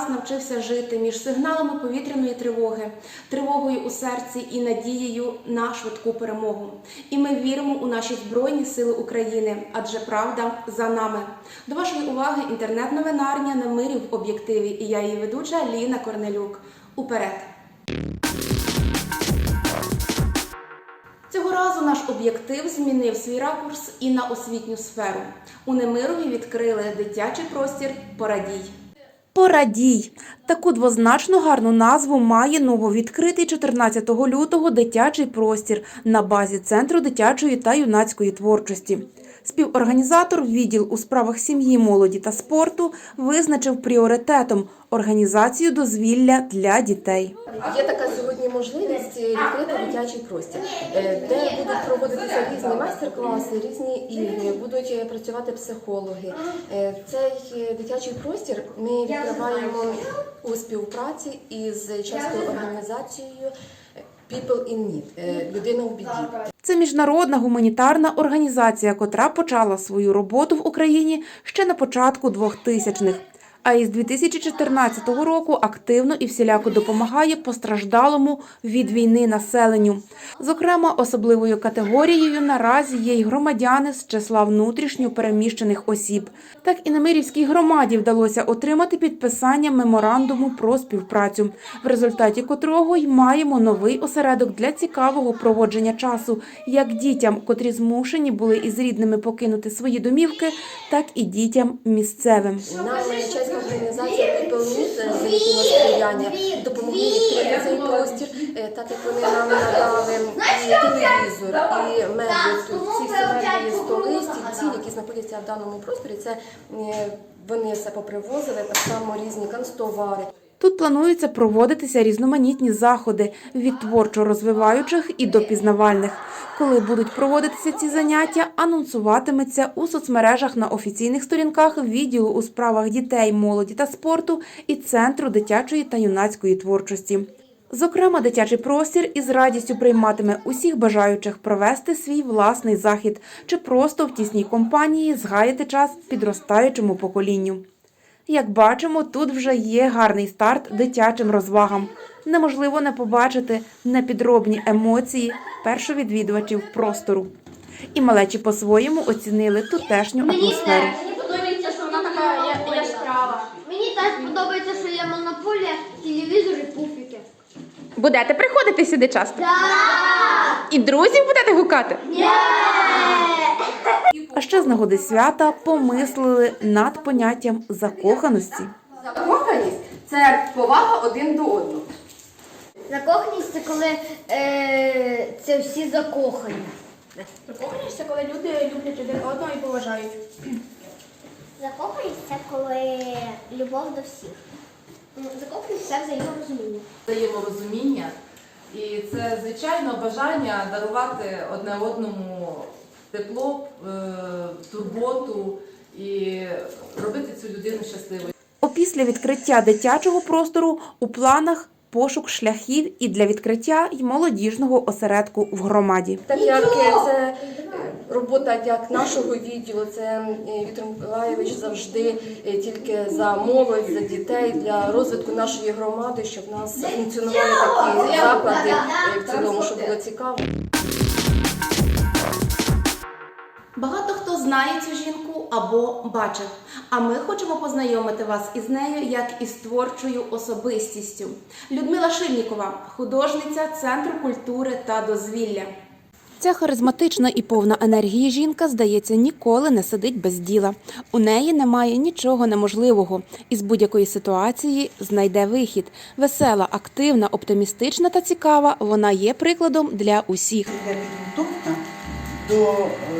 Нас навчився жити між сигналами повітряної тривоги, тривогою у серці і надією на швидку перемогу. І ми віримо у наші збройні сили України, адже правда за нами. До вашої уваги інтернет-новинарня на мирі в об'єктиві. І я її ведуча Ліна Корнелюк. Уперед! Цього разу наш об'єктив змінив свій ракурс і на освітню сферу. У Немирові відкрили дитячий простір Порадій. Порадій таку двозначно гарну назву має нововідкритий 14 лютого дитячий простір на базі центру дитячої та юнацької творчості. Співорганізатор відділ у справах сім'ї, молоді та спорту визначив пріоритетом організацію дозвілля для дітей. Є така сьогодні можливість відкрити дитячий простір, е, де будуть проводитися різні майстер-класи, різні ігри, будуть е, працювати психологи. Е, Цей е, дитячий простір ми відкриваємо у співпраці із чеською організацією People in Need е, Людина в біді. Це міжнародна гуманітарна організація, котра почала свою роботу в Україні ще на початку 2000-х. А із 2014 року активно і всіляко допомагає постраждалому від війни населенню. Зокрема, особливою категорією наразі є й громадяни з числа внутрішньо переміщених осіб. Так і на Мирівській громаді вдалося отримати підписання меморандуму про співпрацю, в результаті котрого й маємо новий осередок для цікавого проводження часу як дітям, котрі змушені були із рідними покинути свої домівки, так і дітям місцевим. Нам чеська організація People Need за їхнього сприяння допомогли відкрити цей простір, е, так як вони нам надали телевізор, і меблі. Тут ці всі меблі, столи, стільці, які знаходяться в даному просторі. Це е, вони все попривозили, так само різні канцтовари. Тут планується проводитися різноманітні заходи від творчо розвиваючих і до пізнавальних. Коли будуть проводитися ці заняття, анонсуватиметься у соцмережах на офіційних сторінках відділу у справах дітей, молоді та спорту і центру дитячої та юнацької творчості. Зокрема, дитячий простір із радістю прийматиме усіх бажаючих провести свій власний захід чи просто в тісній компанії згаяти час підростаючому поколінню. Як бачимо, тут вже є гарний старт дитячим розвагам. Неможливо не побачити непідробні емоції першовідвідувачів простору. І малечі по-своєму оцінили тутешню Мені атмосферу. теж. Мені подобається, що вона така яскрава. Мені теж подобається, що є монополія, телевізор і пуфіки. Будете приходити сюди часто? Так! І друзів будете гукати? Ні! А ще з нагоди свята помислили над поняттям закоханості. Закоханість це повага один до одного. Закоханість це коли е, це всі закохані. Закоханість це коли люди люблять один одного і поважають. Закоханість це коли любов до всіх. Закоханість це взаєморозуміння. взаєморозуміння. І це, звичайно, бажання дарувати одне одному тепло, е, турботу і робити цю людину щасливою. Опісля відкриття дитячого простору у планах пошук шляхів і для відкриття й молодіжного осередку в громаді. Так як це робота як нашого відділу, це Віктор Миколаєвич завжди е, тільки за молодь, за дітей, для розвитку нашої громади, щоб в нас функціонували такі заклади е, в цілому, щоб було цікаво. Багато хто знає цю жінку або бачив. А ми хочемо познайомити вас із нею як із творчою особистістю. Людмила Шильнікова, художниця Центру культури та дозвілля. Ця харизматична і повна енергії жінка, здається, ніколи не сидить без діла. У неї немає нічого неможливого, і з будь-якої ситуації знайде вихід. Весела, активна, оптимістична та цікава. Вона є прикладом для усіх. підготовка до е,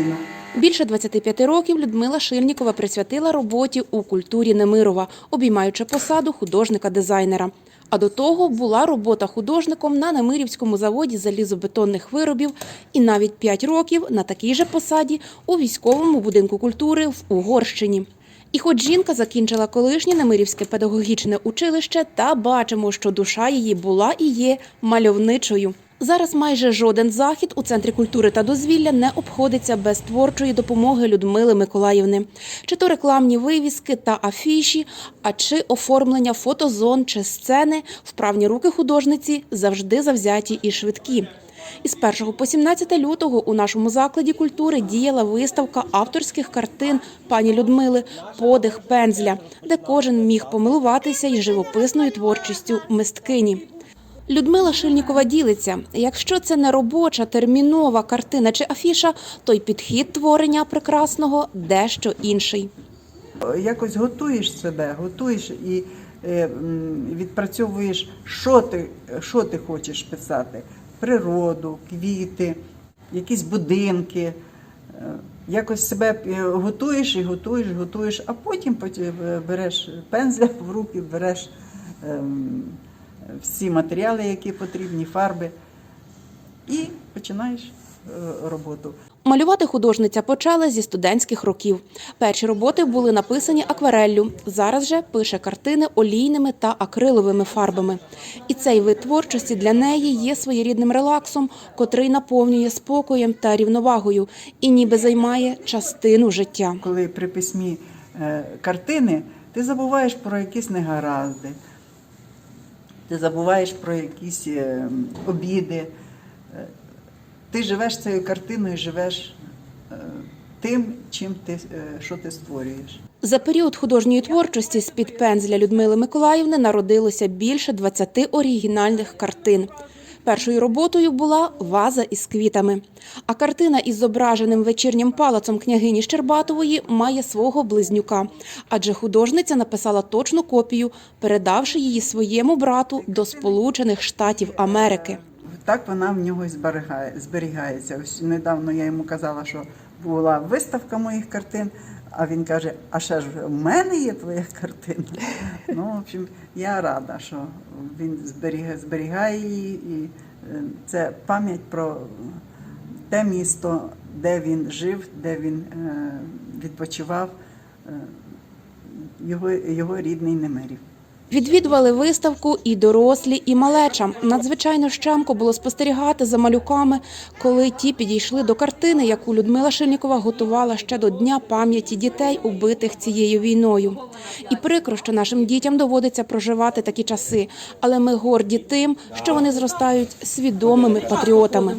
Валентина. Більше 25 років Людмила Шильнікова присвятила роботі у культурі Немирова, обіймаючи посаду художника-дизайнера. А до того була робота художником на Немирівському заводі залізобетонних виробів і навіть 5 років на такій же посаді у військовому будинку культури в Угорщині. І хоч жінка закінчила колишнє Немирівське педагогічне училище, та бачимо, що душа її була і є мальовничою. Зараз майже жоден захід у центрі культури та дозвілля не обходиться без творчої допомоги Людмили Миколаївни. Чи то рекламні вивіски та афіші, а чи оформлення фотозон чи сцени, вправні руки художниці завжди завзяті і швидкі. Із 1 по 17 лютого у нашому закладі культури діяла виставка авторських картин пані Людмили Подих пензля, де кожен міг помилуватися й живописною творчістю мисткині. Людмила Шильнікова ділиться: якщо це не робоча, термінова картина чи афіша, то й підхід творення прекрасного дещо інший. Якось готуєш себе, готуєш і е, відпрацьовуєш, що ти, що ти хочеш писати: природу, квіти, якісь будинки. Е, Якось себе е, готуєш і готуєш, готуєш, а потім поті- береш пензля в руки, береш ем, всі матеріали, які потрібні, фарби, і починаєш е, роботу. Малювати художниця почала зі студентських років. Перші роботи були написані аквареллю. Зараз же пише картини олійними та акриловими фарбами. І цей вид творчості для неї є своєрідним релаксом, котрий наповнює спокоєм та рівновагою і ніби займає частину життя. коли при письмі е, картини, ти забуваєш про якісь негаразди, ти забуваєш про якісь е, обіди. Е, Ти живеш цією картиною, живеш е, тим, чим ти, що ти створюєш. За період художньої творчості з-під пензля Людмили Миколаївни народилося більше 20 оригінальних картин. Першою роботою була ваза із квітами. А картина із зображеним вечірнім палацом княгині Щербатової має свого близнюка, адже художниця написала точну копію, передавши її своєму брату до Сполучених Штатів Америки. Так вона в нього і зберігає, зберігається. Ось недавно я йому казала, що була виставка моїх картин, а він каже: А ще ж в мене є твоя картина. Ну, в общем, я рада, що він зберігає, зберігає її, і е, це пам'ять про те місто, де він жив, де він е, відпочивав, е, його, його рідний Немирів. Відвідували виставку і дорослі, і малеча. Надзвичайно щемко було спостерігати за малюками, коли ті підійшли до картини, яку Людмила Шильнікова готувала ще до Дня пам'яті дітей, убитих цією війною. І прикро, що нашим дітям доводиться проживати такі часи, але ми горді тим, що вони зростають свідомими патріотами.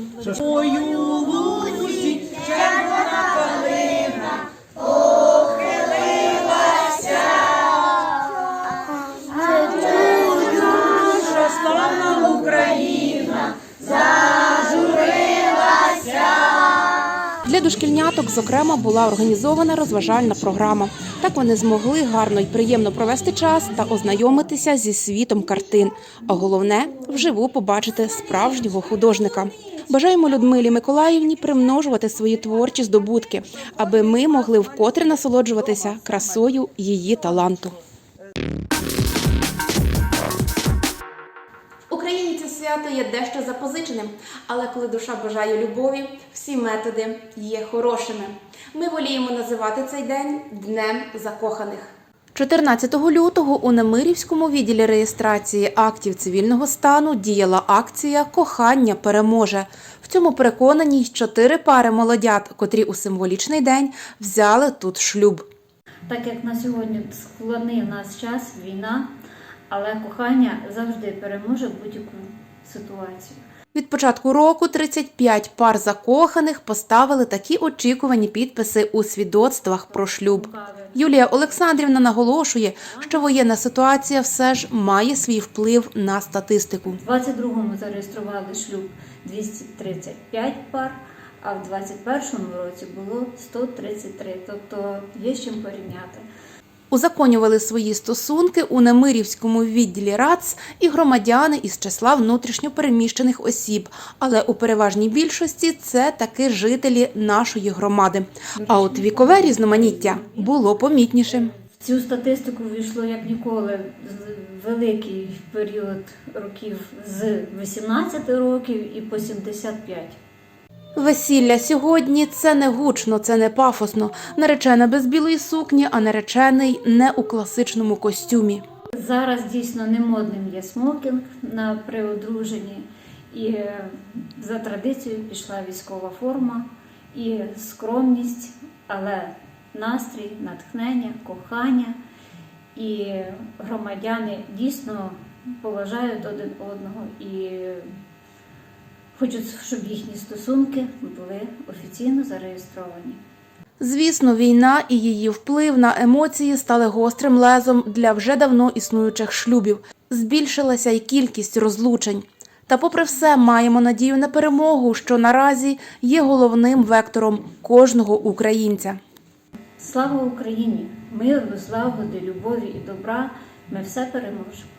Для зокрема, була організована розважальна програма. Так вони змогли гарно і приємно провести час та ознайомитися зі світом картин. А головне вживу побачити справжнього художника. Бажаємо Людмилі Миколаївні примножувати свої творчі здобутки, аби ми могли вкотре насолоджуватися красою її таланту. Свято є дещо запозиченим, але коли душа бажає любові, всі методи є хорошими. Ми воліємо називати цей день Днем закоханих. 14 лютого у Немирівському відділі реєстрації актів цивільного стану діяла акція Кохання переможе. В цьому переконані й чотири пари молодят, котрі у символічний день взяли тут шлюб. Так як на сьогодні складний в нас час, війна, але кохання завжди переможе будь-яку ситуацію. Від початку року 35 пар закоханих поставили такі очікувані підписи у свідоцтвах про шлюб. Юлія Олександрівна наголошує, що воєнна ситуація все ж має свій вплив на статистику. В 22-му зареєстрували шлюб 235 пар, а в 21-му році було 133, тобто є з чим порівняти. Узаконювали свої стосунки у Немирівському відділі РАЦ і громадяни із числа внутрішньопереміщених осіб, але у переважній більшості це таки жителі нашої громади. А от вікове різноманіття було помітнішим. В цю статистику ввійшло як ніколи великий період років з 18 років і по 75. Весілля сьогодні це не гучно, це не пафосно. Наречена без білої сукні, а наречений не у класичному костюмі. Зараз дійсно не модним є смокінг на при одруженні. І е, за традицією пішла військова форма і скромність, але настрій, натхнення, кохання. І громадяни дійсно поважають один одного і хочуть, щоб їхні стосунки були офіційно зареєстровані. Звісно, війна і її вплив на емоції стали гострим лезом для вже давно існуючих шлюбів. Збільшилася й кількість розлучень. Та, попри все, маємо надію на перемогу, що наразі є головним вектором кожного українця. Слава Україні! Миру, злагоди, любові і добра. Ми все переможемо.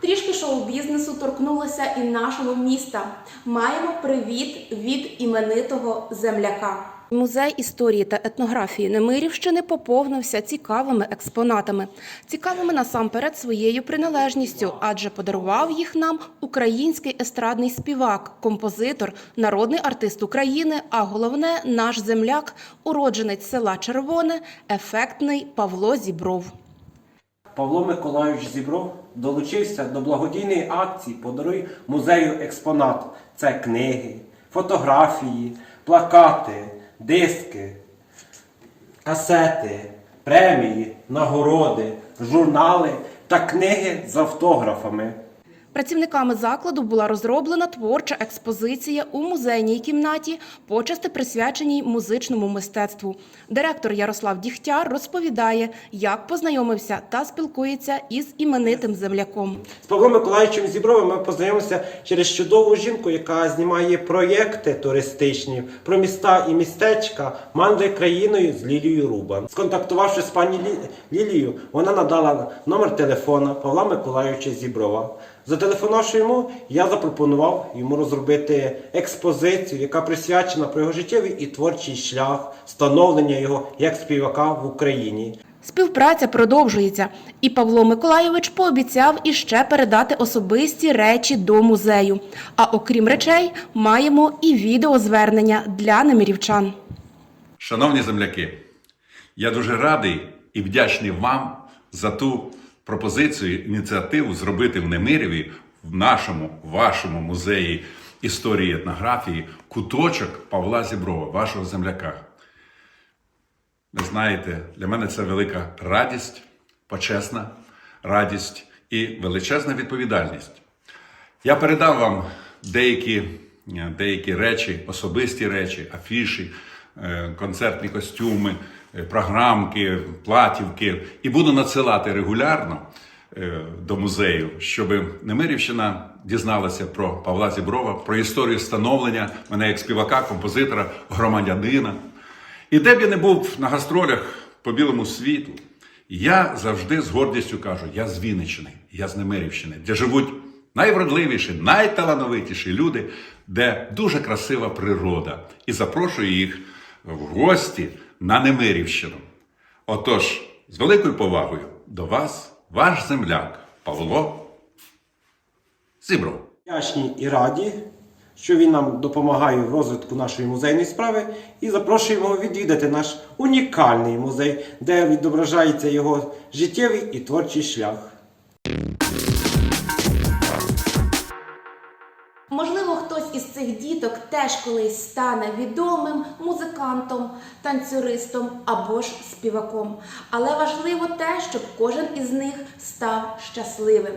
Трішки шоу-бізнесу торкнулося і нашого міста. Маємо привіт від іменитого земляка. Музей історії та етнографії Немирівщини поповнився цікавими експонатами, цікавими насамперед своєю приналежністю, адже подарував їх нам український естрадний співак, композитор, народний артист України, а головне наш земляк, уродженець села Червоне, ефектний Павло Зібров. Павло Миколайович Зібров долучився до благодійної акції Подаруй музею експонат. Це книги, фотографії, плакати, диски, касети, премії, нагороди, журнали та книги з автографами. Працівниками закладу була розроблена творча експозиція у музейній кімнаті, почасти присвяченій музичному мистецтву. Директор Ярослав Дігтяр розповідає, як познайомився та спілкується із іменитим земляком. З Павлом Миколаївичем Зібровим ми познайомилися через чудову жінку, яка знімає проєкти туристичні про міста і містечка мандри країною з Лілією Рубан. Сконтактувавши з пані Лілією, вона надала номер телефона Павла Миколаївича Зіброва. Зателефонувавши йому, я запропонував йому розробити експозицію, яка присвячена про його життєвий і творчий шлях, становлення його як співака в Україні. Співпраця продовжується, і Павло Миколайович пообіцяв іще передати особисті речі до музею. А окрім речей, маємо і відеозвернення для немирівчан. Шановні земляки, я дуже радий і вдячний вам за ту пропозицію, ініціативу зробити в Немирєві, в нашому, вашому музеї історії етнографії, куточок Павла Зіброва, вашого земляка. Ви знаєте, для мене це велика радість, почесна радість і величезна відповідальність. Я передав вам деякі, деякі речі, особисті речі, афіші, е, концертні костюми, програмки, платівки і буду надсилати регулярно е, до музею, щоб Немирівщина дізналася про Павла Зіброва, про історію становлення мене як співака, композитора, громадянина. І де б я не був на гастролях по білому світу, я завжди з гордістю кажу: я з Вінниччини, я з Немирівщини, де живуть найвродливіші, найталановитіші люди, де дуже красива природа. І запрошую їх в гості на Немирівщину. Отож, з великою повагою до вас, ваш земляк Павло Зібров. Вдячні і раді, що він нам допомагає в розвитку нашої музейної справи, і запрошуємо відвідати наш унікальний музей, де відображається його життєвий і творчий шлях. Діток теж колись стане відомим музикантом, танцюристом або ж співаком. Але важливо те, щоб кожен із них став щасливим.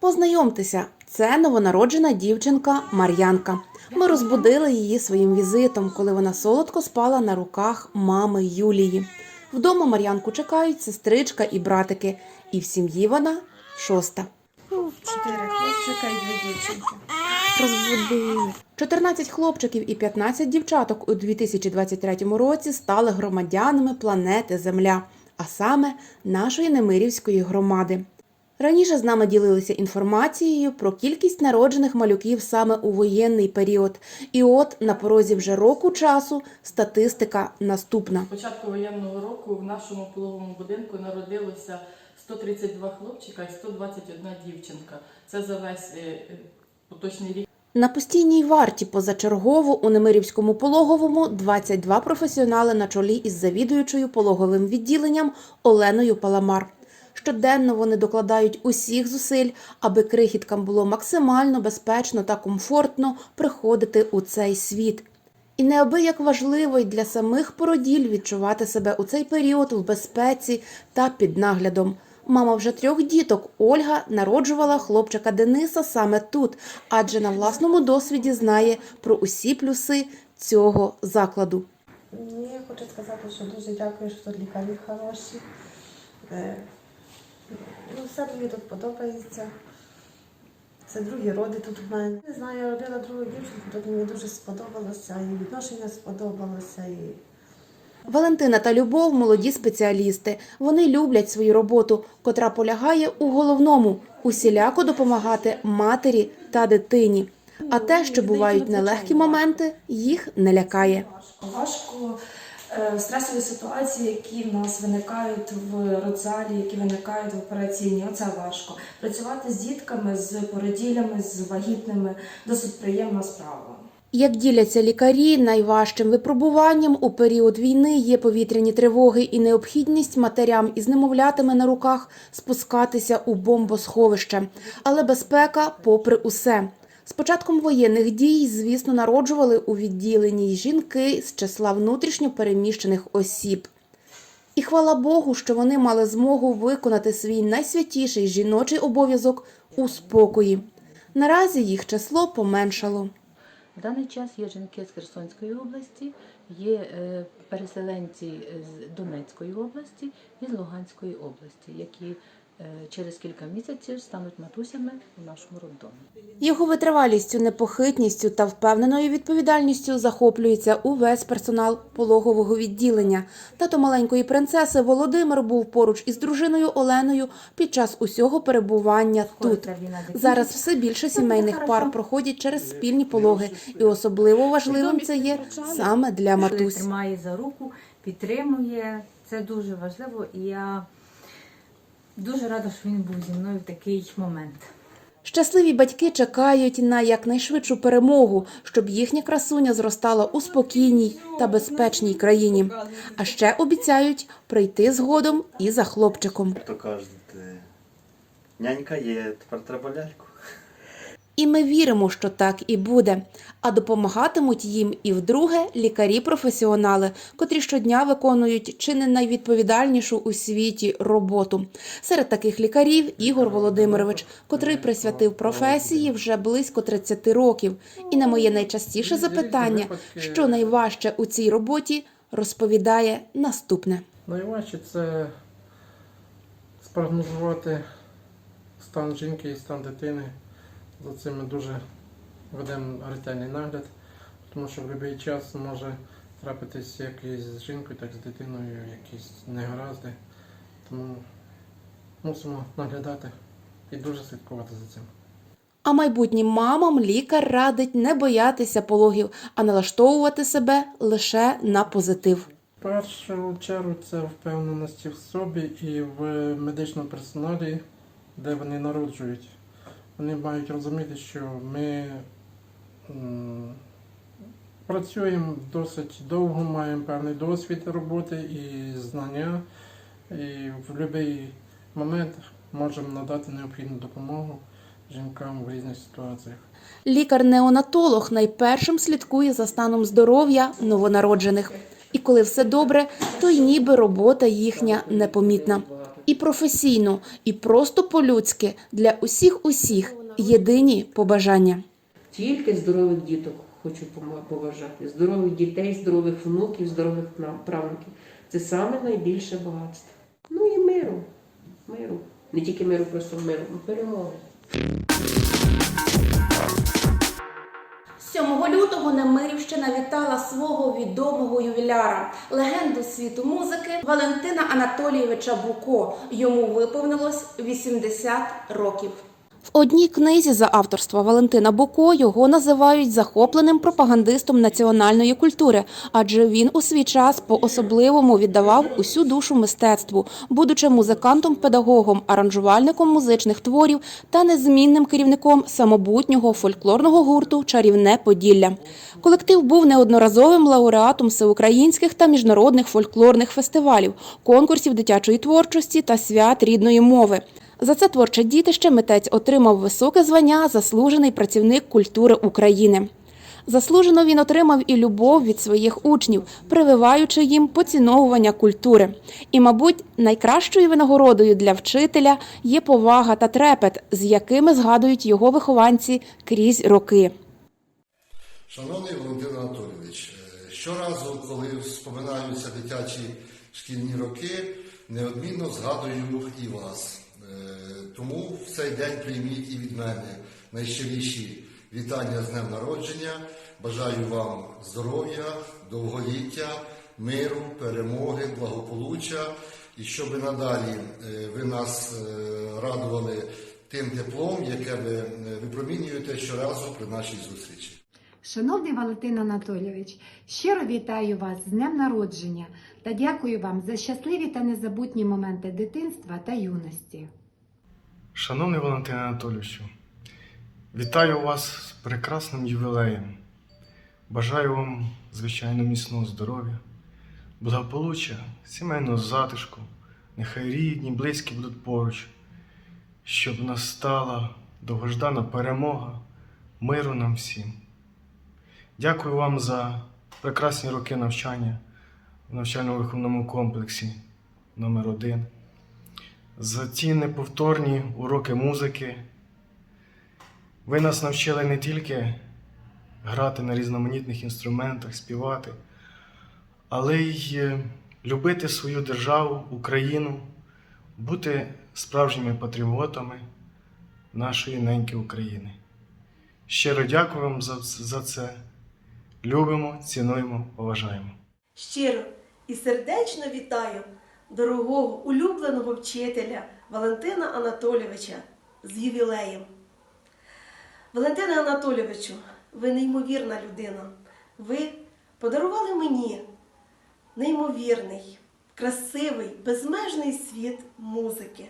Познайомтеся, це новонароджена дівчинка Мар'янка. Ми розбудили її своїм візитом, коли вона солодко спала на руках мами Юлії. Вдома Мар'янку чекають сестричка і братики, і в сім'ї вона шоста. Чотири хлопчика і дві дівчинки. Розбудили. 14 хлопчиків і 15 дівчаток у 2023 році стали громадянами планети Земля, а саме нашої Немирівської громади. Раніше з нами ділилися інформацією про кількість народжених малюків саме у воєнний період. І от на порозі вже року часу статистика наступна. Початку воєнного року в нашому пологовому будинку народилося 132 хлопчика і 121 дівчинка. Це за весь е, е, поточний рік. На постійній варті позачергово у Немирівському пологовому 22 професіонали на чолі із завідуючою пологовим відділенням Оленою Паламар. Щоденно вони докладають усіх зусиль, аби крихіткам було максимально безпечно та комфортно приходити у цей світ. І неабияк важливо й для самих породіль відчувати себе у цей період в безпеці та під наглядом. Мама вже трьох діток Ольга народжувала хлопчика Дениса саме тут, адже на власному досвіді знає про усі плюси цього закладу. Я хочу сказати, що дуже дякую, що тут лікарі хороші. Е, Ну, все мені тут подобається. Це другі роди тут в мене. Не знаю, я родила другу дівчинку, тут мені дуже сподобалося, і відношення сподобалося. І... Валентина та Любов молоді спеціалісти. Вони люблять свою роботу, котра полягає у головному усіляко допомагати матері та дитині. А те, що бувають нелегкі моменти, їх не лякає. Важко е, стресові ситуації, які в нас виникають в родзалі, які виникають в операційній. Оце важко. Працювати з дітками, з породілями, з вагітними досить приємна справа. Як діляться лікарі, найважчим випробуванням у період війни є повітряні тривоги і необхідність матерям із немовлятами на руках спускатися у бомбосховище. Але безпека попри усе. З початком воєнних дій, звісно, народжували у відділенні жінки з числа внутрішньо переміщених осіб. І хвала Богу, що вони мали змогу виконати свій найсвятіший жіночий обов'язок у спокої. Наразі їх число поменшало. В даний час є жінки з Херсонської області, є е, переселенці з Донецької області і з Луганської області, які через кілька місяців стануть матусями у нашому роддомі. Його витривалістю, непохитністю та впевненою відповідальністю захоплюється увесь персонал пологового відділення. Тато маленької принцеси Володимир був поруч із дружиною Оленою під час усього перебування тут. Зараз все більше сімейних пар проходять через спільні пологи, і особливо важливим це є саме для матусь. тримає за руку, підтримує. Це дуже важливо, і я дуже рада, що він був зі мною в такий момент. Щасливі батьки чекають на якнайшвидшу перемогу, щоб їхня красуня зростала у спокійній та безпечній країні. А ще обіцяють прийти згодом і за хлопчиком. То кажуть, е, нянька є, тепер треба ляльку. І ми віримо, що так і буде. А допомагатимуть їм і вдруге лікарі-професіонали, котрі щодня виконують чи не найвідповідальнішу у світі роботу. Серед таких лікарів Ігор Володимирович, котрий присвятив професії вже близько 30 років. І на моє найчастіше запитання, що найважче у цій роботі, розповідає наступне. Найважче це спрогнозувати стан жінки і стан дитини. За цим ми дуже ведемо ретельний нагляд, тому що в будь-який час може трапитись як і з жінкою, так і з дитиною якісь негаразди. Тому мусимо наглядати і дуже слідкувати за цим. А майбутнім мамам лікар радить не боятися пологів, а налаштовувати себе лише на позитив. В першу чергу це впевненості в собі і в медичному персоналі, де вони народжують. Вони мають розуміти, що ми працюємо досить довго, маємо певний досвід роботи і знання, і в будь-який момент можемо надати необхідну допомогу жінкам в різних ситуаціях. Лікар-неонатолог найпершим слідкує за станом здоров'я новонароджених. І коли все добре, то й ніби робота їхня непомітна. І професійно, і просто по-людськи для усіх усіх єдині побажання. Тільки здорових діток хочу побажати. Здорових дітей, здорових внуків, здорових пра- правнуків. Це саме найбільше багатство. Ну і миру. Миру. Не тільки миру, просто миру. Перемоги. 7 лютого Немирівщина вітала свого відомого ювіляра, легенду світу музики Валентина Анатолійовича Буко. Йому виповнилось 80 років. В одній книзі за авторства Валентина Буко його називають захопленим пропагандистом національної культури, адже він у свій час по-особливому віддавав усю душу мистецтву, будучи музикантом-педагогом, аранжувальником музичних творів та незмінним керівником самобутнього фольклорного гурту Чарівне Поділля. Колектив був неодноразовим лауреатом всеукраїнських та міжнародних фольклорних фестивалів, конкурсів дитячої творчості та свят рідної мови. За це творче дітище митець отримав високе звання Заслужений працівник культури України. Заслужено він отримав і любов від своїх учнів, прививаючи їм поціновування культури. І, мабуть, найкращою винагородою для вчителя є повага та трепет, з якими згадують його вихованці крізь роки. Шановний Валентин Анатолійович, е, щоразу, коли вспоминаються дитячі шкільні роки, неодмінно згадую і вас. Е, Тому в цей день прийміть і від мене найщиріші вітання з днем народження. Бажаю вам здоров'я, довголіття, миру, перемоги, благополуччя і щоб надалі е, ви нас е, радували тим теплом, яке ви випромінюєте щоразу при нашій зустрічі. Шановний Валентин Анатолійович, щиро вітаю вас з днем народження та дякую вам за щасливі та незабутні моменти дитинства та юності. Шановний Валентин Анатолійовичу, вітаю вас з прекрасним ювілеєм. Бажаю вам, звичайно, міцного здоров'я, благополуччя, сімейного затишку, нехай рідні, близькі будуть поруч, щоб настала довгождана перемога, миру нам всім. Дякую вам за прекрасні роки навчання в навчально-виховному комплексі номер 1 за ці неповторні уроки музики. Ви нас навчили не тільки грати на різноманітних інструментах, співати, але й е, любити свою державу, Україну, бути справжніми патріотами нашої неньки України. Щиро дякую вам за, за це. Любимо, цінуємо, поважаємо. Щиро і сердечно вітаю дорогого улюбленого вчителя Валентина Анатолійовича з ювілеєм. Валентине Анатолійовичу, ви неймовірна людина. Ви подарували мені неймовірний, красивий, безмежний світ музики.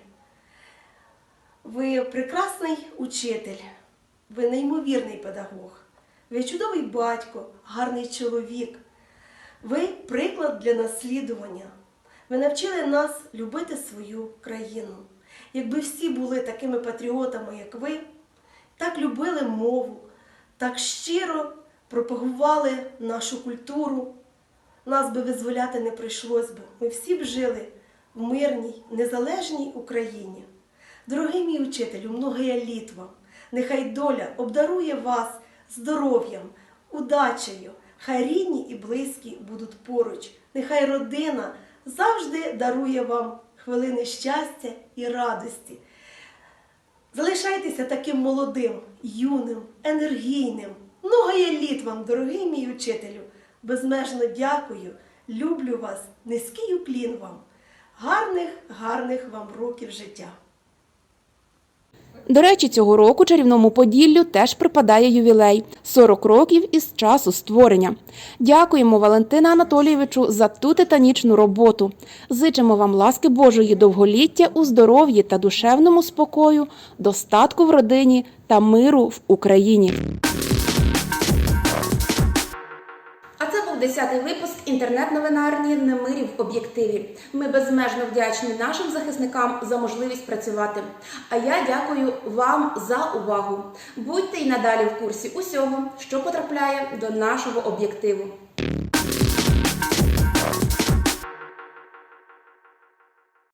Ви прекрасний учитель, ви неймовірний педагог, ви чудовий батько, гарний чоловік. Ви приклад для наслідування. Ви навчили нас любити свою країну. Якби всі були такими патріотами, як ви, так любили мову, так щиро пропагували нашу культуру, нас би визволяти не прийшлось би. Ми всі б жили в мирній, незалежній Україні. Дорогий мій учителю, многоя літ вам, нехай доля обдарує вас здоров'ям, удачею. Хай рідні і близькі будуть поруч. Нехай родина завжди дарує вам хвилини щастя і радості. Залишайтеся таким молодим, юним, енергійним. Много літ вам, дорогий мій учителю. Безмежно дякую, люблю вас, низький уклін вам. Гарних, гарних вам років життя. До речі, цього року чарівному Поділлю теж припадає ювілей 40 років із часу створення. Дякуємо Валентина Анатолійовичу за ту титанічну роботу. Зичимо вам ласки Божої довголіття у здоров'ї та душевному спокою, достатку в родині та миру в Україні. 10-й випуск інтернет-новинарні Немирі в об'єктиві. Ми безмежно вдячні нашим захисникам за можливість працювати. А я дякую вам за увагу. Будьте й надалі в курсі усього, що потрапляє до нашого об'єктиву.